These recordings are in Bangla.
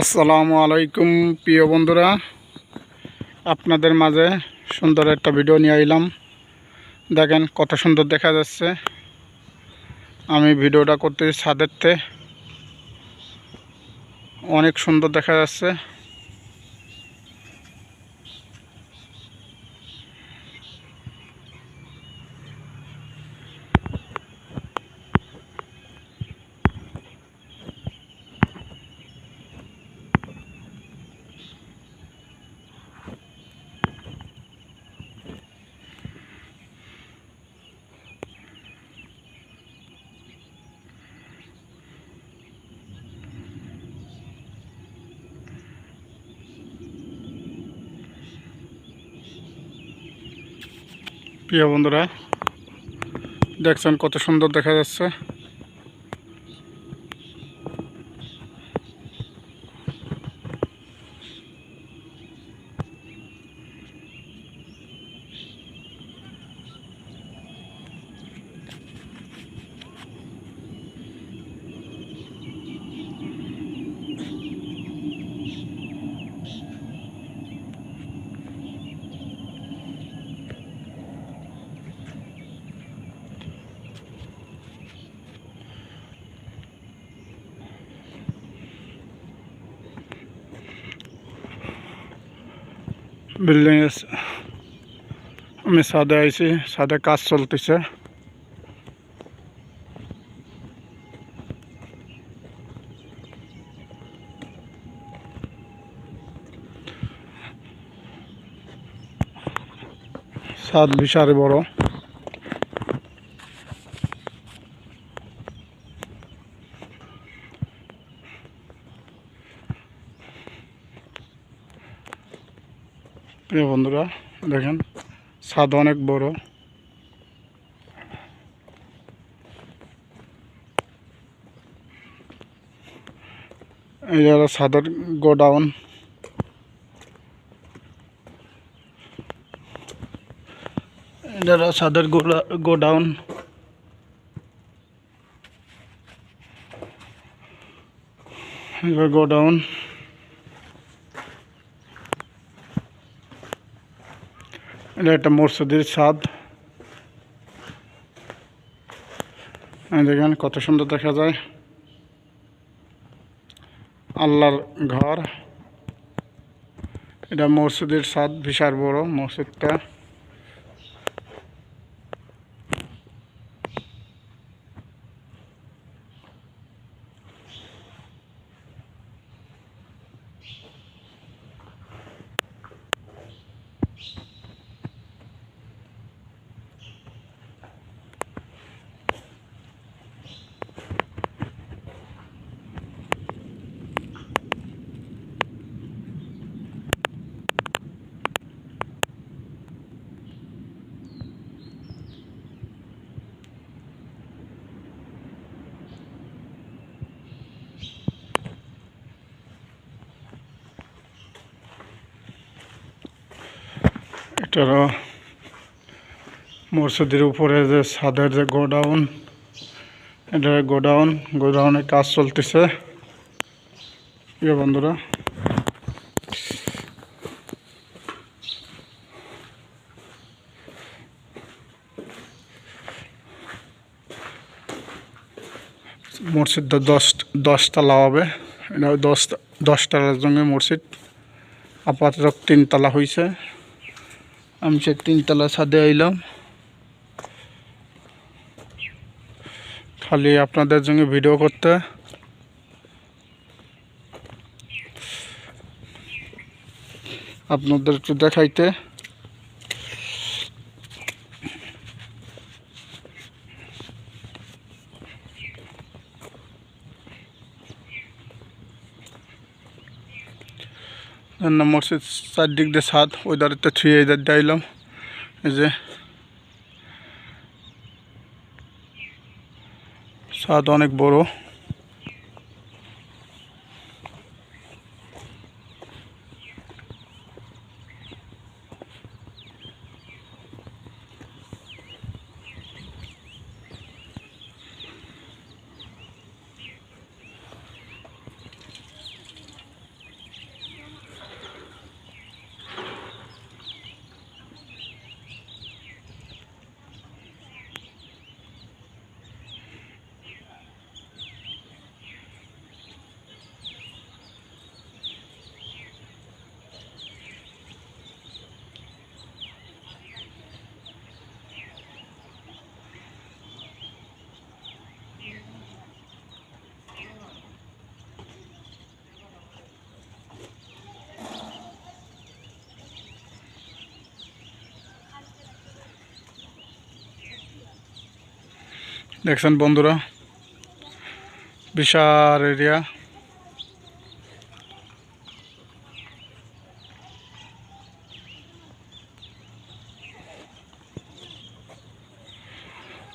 আসসালামু আলাইকুম, প্রিয় বন্ধুরা। আপনাদের মাঝে সুন্দর একটা ভিডিও নিয়ে এলাম। দেখেন কত সুন্দর দেখা যাচ্ছে। আমি ভিডিওটা করতে ছাদেরতে অনেক সুন্দর দেখা যাচ্ছে। প্রিয় বন্ধুরা দেখছেন কত সুন্দর দেখা যাচ্ছে। বিল্ডিং আমি সাদে আইছি সাদে কাজ চলতেছে। সাদ বিশাল বড়। প্রিয় বন্ধুরা, দেখেন ছাদ অনেক বড়। এই হলো ছাদের গোডাউন। এটা হলো ছাদের গোডাউন। গোডাউন। এটা একটা মসজিদের ছাদ। দেখেন কত সুন্দর দেখা যায়। আল্লাহর ঘর। এটা মসজিদের ছাদ, বিশাল বড় মসজিদটা। এটা মসজিদের উপরে যে ছাদের যে গোডাউন, এটা গোডাউন, গোডাউনে কাজ চলতেছে। প্রিয় বন্ধুরা, মসজিদটা দশ, দশতলা হবে। এটা দশ, দশতলার জন্য মসজিদ, আপাতত তিনতলা হয়েছে আমি সে তিনতলা ছাদে আইলাম। খালি আপনাদের জন্য ভিডিও করতে। আপনাদের একটু দেখাইতে। মসজিদ চারদিক দিয়ে ছাদ ওই দাঁড়িতে ছুঁয়ে এই দাঁড়িয়ে এই যে ছাদ অনেক বড়। দেখছেন বন্ধুরা, বিশাল এরিয়া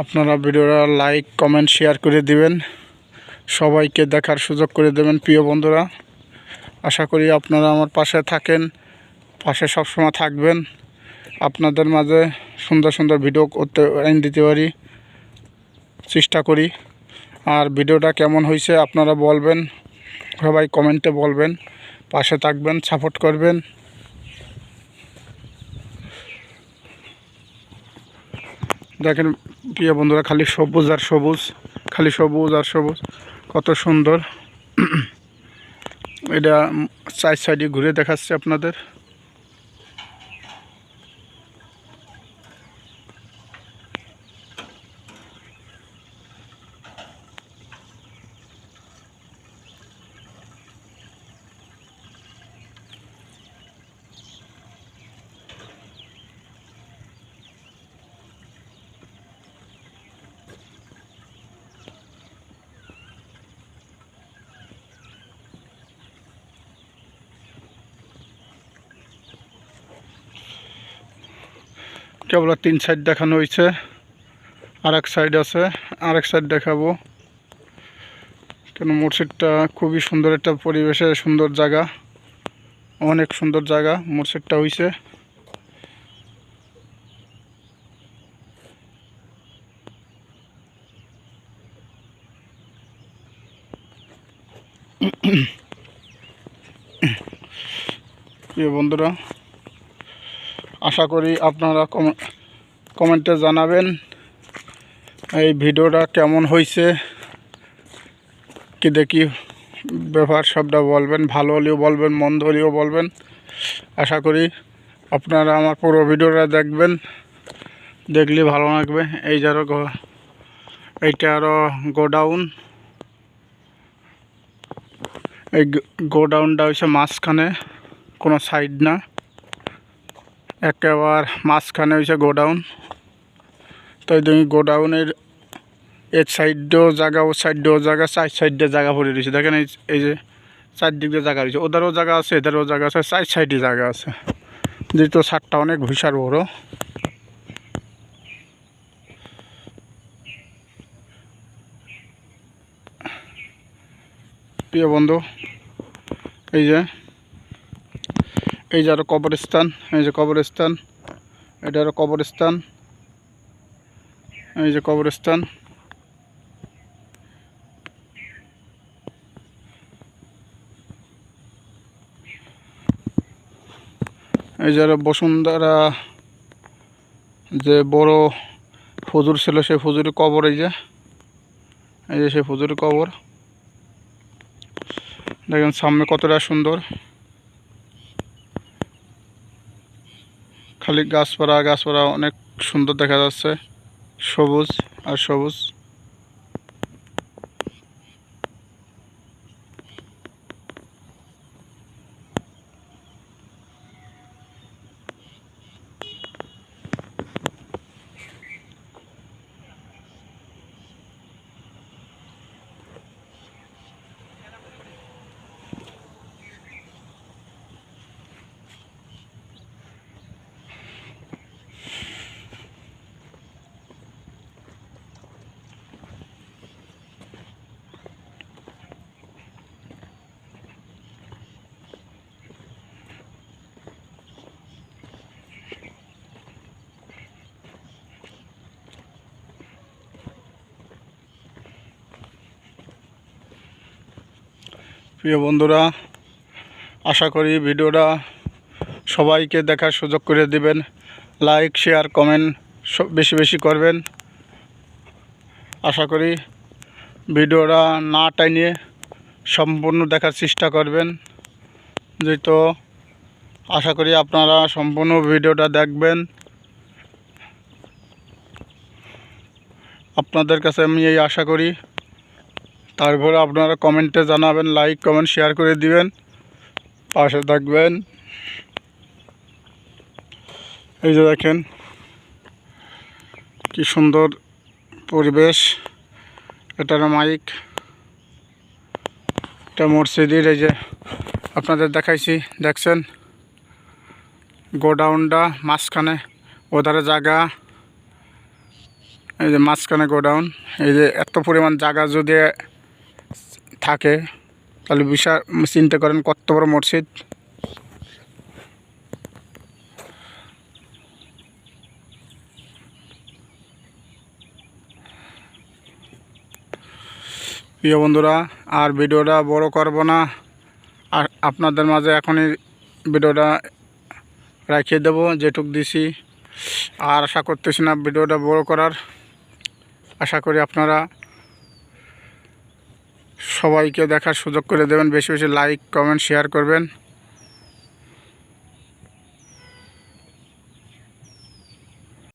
আপনারা ভিডিওটা লাইক কমেন্ট শেয়ার করে দিবেন। সবাইকে দেখার সুযোগ করে দেবেন, প্রিয় বন্ধুরা। আশা করি আপনারা আমার পাশে থাকেন, পাশে সবসময় থাকবেন। আপনাদের মাঝে সুন্দর সুন্দর ভিডিও করতে দিতে পারি। চেষ্টা করি। আর ভিডিওটা কেমন হয়েছে আপনারা বলবেন, সবাই কমেন্টে বলবেন, পাশে থাকবেন, সাপোর্ট করবেন। দেখেন প্রিয় বন্ধুরা, খালি সবুজ আর সবুজ, খালি সবুজ আর সবুজ, কত সুন্দর। এটা চার সাইডে ঘুরে দেখাচ্ছে আপনাদের। কেবল তিন সাইড দেখানো হয়েছে আর এক সাইড আছে আর এক সাইড দেখাবো। কেন মসজিদটা খুবই সুন্দর একটা পরিবেশে সুন্দর জায়গা, অনেক সুন্দর জায়গা মসজিদটা হয়েছে প্রিয় বন্ধুরা আশা করি আপনারা কম- কমেন্টে জানাবেন এই ভিডিওটা কেমন হয়েছে কি দেখি ব্যাপার সবটা বলবেন, ভালো হলেও বলবেন, মন্দ হলেও বলবেন। আশা করি আপনারা আমার পুরো ভিডিওটা দেখবেন, দেখলে ভালো লাগবে। এই যারও এইটা আরও গোডাউন। এই গোডাউনটা হচ্ছে মাঝখানে, কোনো সাইড না। একেবারে মাঝখানে হয়েছে গোডাউন। তাই তুমি গোডাউনের এর সাইডেও জায়গা ও সাইডেও জায়গা, চার সাইডে জায়গা পড়ে রয়েছে। দেখেন এই যে চারদিক দিয়ে জায়গা রয়েছে। ওদেরও জায়গা আছে, এদেরও জায়গা আছে, চার সাইডে জায়গা আছে। যেহেতু ছাদটা অনেক বিশাল বড়। প্রিয় বন্ধু, এই যে এই যে আরও কবরস্থান, এই যে কবরস্থান, এটা আরও কবরস্থান, এই যে কবরস্থান। এই যে আরও বসুন্ধরা, যে বড় ফজুর ছিল সেই ফজুরের কবর, এই যে এই যে সেই ফজুরের কবর। দেখেন সামনে কতটা সুন্দর। খালি গাছপালা গাছপালা অনেক সুন্দর দেখা যাচ্ছে। সবুজ আর সবুজ। প্রিয় বন্ধুরা, আশা করি ভিডিওটা সবাইকে দেখার সুযোগ করে দিবেন। লাইক শেয়ার কমেন্ট সব বেশি বেশি করবেন। আশা করি ভিডিওটা না টাইনিয়ে সম্পূর্ণ দেখার চেষ্টা করবেন। যেহেতু আশা করি আপনারা সম্পূর্ণ ভিডিওটা দেখবেন। আপনাদের কাছে আমি এই আশা করি তারপরে আপনারা কমেন্টে জানাবেন লাইক কমেন্ট শেয়ার করে দিবেন। পাশে থাকবেন। এই যে দেখেন, কি সুন্দর পরিবেশ। এটার মাইক এটা মসজিদের, এই যে আপনাদের দেখাইছি, দেখছেন? গোডাউনটা মাঝখানে, ওধারে জায়গা। এই যে মাঝখানে গোডাউন, এই যে এত পরিমাণ জায়গা যদি থাকে। তাহলে বিশাল চিন্তা করেন কত বড় মসজিদ। প্রিয় বন্ধুরা, আর ভিডিওটা বড় করব না। আর আপনাদের মাঝে এখনই ভিডিওটা রাখিয়ে দেবো, যেটুক দিছি। আর আশা করতেছি না ভিডিওটা বড় করার। আশা করি আপনারা সবাইকে দেখার সুযোগ করে দেবেন বেশি বেশি লাইক কমেন্ট শেয়ার করবেন।